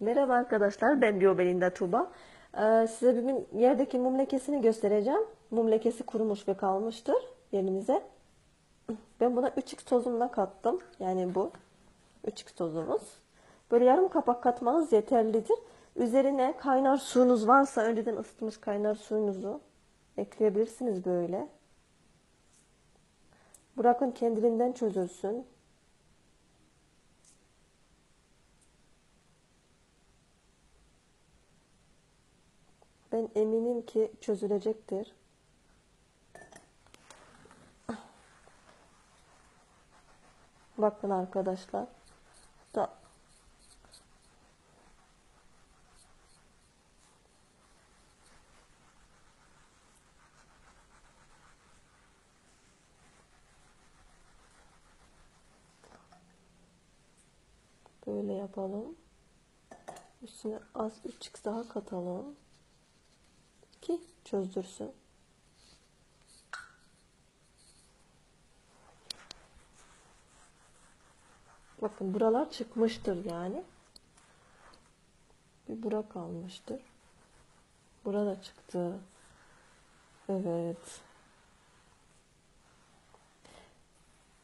Merhaba arkadaşlar, ben Biobelinda Tuba. Ee, size bugün yerdeki mum lekesini göstereceğim. Mum lekesi kurumuş ve kalmıştır yerimize. Ben buna 3x tozumla kattım. Yani bu 3x tozumuz. Böyle yarım kapak katmanız yeterlidir. Üzerine kaynar suyunuz varsa önceden ısıtmış kaynar suyunuzu ekleyebilirsiniz böyle. Bırakın kendiliğinden çözülsün. Ben eminim ki çözülecektir. Bakın arkadaşlar. Da Böyle yapalım. Üstüne az 3x daha katalım ki çözdürsün. Bakın buralar çıkmıştır yani. Bir bura kalmıştır. Burada çıktı. Evet.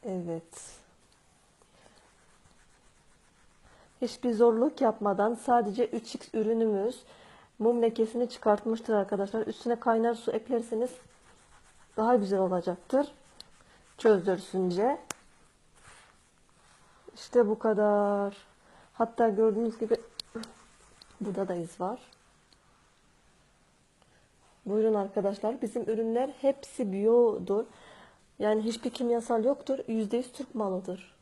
Evet. Hiçbir zorluk yapmadan sadece 3x ürünümüz mum lekesini çıkartmıştır arkadaşlar. Üstüne kaynar su eklerseniz daha güzel olacaktır. Çözdürsünce. İşte bu kadar. Hatta gördüğünüz gibi burada da iz var. Buyurun arkadaşlar. Bizim ürünler hepsi biyodur. Yani hiçbir kimyasal yoktur. %100 Türk malıdır.